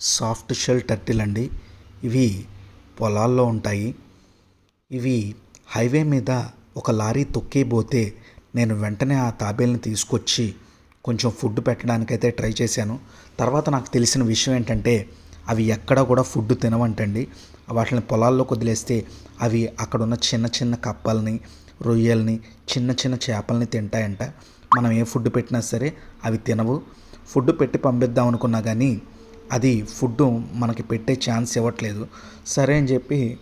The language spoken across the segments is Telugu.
సాఫ్ట్ షెల్ టర్టిల్ అండి. ఇవి పొలాల్లో ఉంటాయి. ఇవి హైవే మీద ఒక లారీ తొక్కేబోతే నేను వెంటనే ఆ తాబేల్ని తీసుకొచ్చి కొంచెం ఫుడ్ పెట్టడానికైతే ట్రై చేశాను. తర్వాత నాకు తెలిసిన విషయం ఏంటంటే అవి ఎక్కడ కూడా ఫుడ్ తినవంటండి. వాటిని పొలాల్లోకి వదిలేస్తే అవి అక్కడున్న చిన్న చిన్న కప్పల్ని రొయ్యల్ని చిన్న చిన్న చేపల్ని తింటాయంట. మనం ఏ ఫుడ్ పెట్టినా సరే అవి తినవు. ఫుడ్ పెట్టి పంపిద్దాం అనుకున్నా కానీ అది ఫుడ్ మనకి పెట్టే ఛాన్స్ ఇవ్వట్లేదు. సరే అని చెప్పి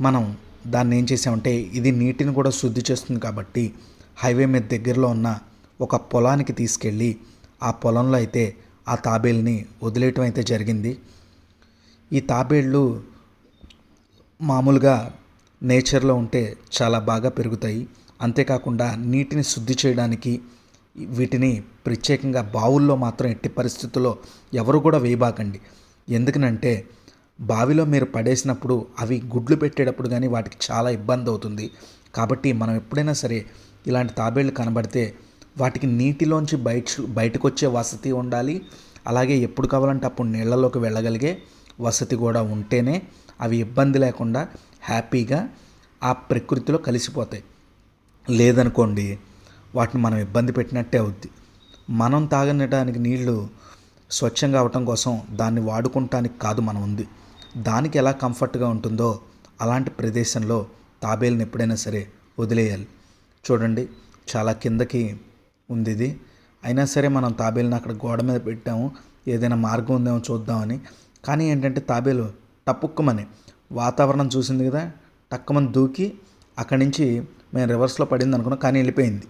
మనం దాన్ని ఏం చేసామంటే ఇది నీటిని కూడా శుద్ధి చేస్తుంది కాబట్టి హైవే మీద దగ్గరలో ఉన్న ఒక పొలానికి తీసుకెళ్ళి ఆ పొలంలో అయితే ఆ తాబేల్ని వదిలేయటం అయితే జరిగింది. ఈ తాబేళ్ళు మామూలుగా నేచర్లో ఉంటే చాలా బాగా పెరుగుతాయి. అంతేకాకుండా నీటిని శుద్ధి చేయడానికి వీటిని ప్రత్యేకంగా బావుల్లో మాత్రం ఎట్టి పరిస్థితుల్లో ఎవరు కూడా వేయబాకండి. ఎందుకనంటే బావిలో మీరు పడేసినప్పుడు అవి గుడ్లు పెట్టేటప్పుడు కానీ వాటికి చాలా ఇబ్బంది అవుతుంది. కాబట్టి మనం ఎప్పుడైనా సరే ఇలాంటి తాబేళ్ళు కనబడితే వాటికి నీటిలోంచి బయట బయటకు వచ్చే వసతి ఉండాలి. అలాగే ఎప్పుడు కావాలంటే అప్పుడు నీళ్ళలోకి వెళ్ళగలిగే వసతి కూడా ఉంటేనే అవి ఇబ్బంది లేకుండా హ్యాపీగా ఆ ప్రకృతిలో కలిసిపోతాయి. లేదనుకోండి వాటిని మనం ఇబ్బంది పెట్టినట్టే అవుద్ది. మనం తాగనడానికి నీళ్ళు స్వచ్ఛంగా అవటం కోసం దాన్ని వాడుకుంటానికి కాదు మనం ఉంది. దానికి ఎలా కంఫర్ట్గా ఉంటుందో అలాంటి ప్రదేశంలో తాబేలుని ఎప్పుడైనా సరే వదిలేయాలి. చూడండి చాలా కిందకి ఉంది ఇది అయినా సరే మనం తాబేలుని అక్కడ గోడ మీద పెట్టాము ఏదైనా మార్గం ఉందేమో చూద్దామని. కానీ ఏంటంటే తాబేలు టపుక్కుమని వాతావరణం చూసింది కదా టక్కుమని దూకి అక్కడి నుంచి మేము రివర్స్లో పడింది అనుకున్నాం కానీ వెళ్ళిపోయింది.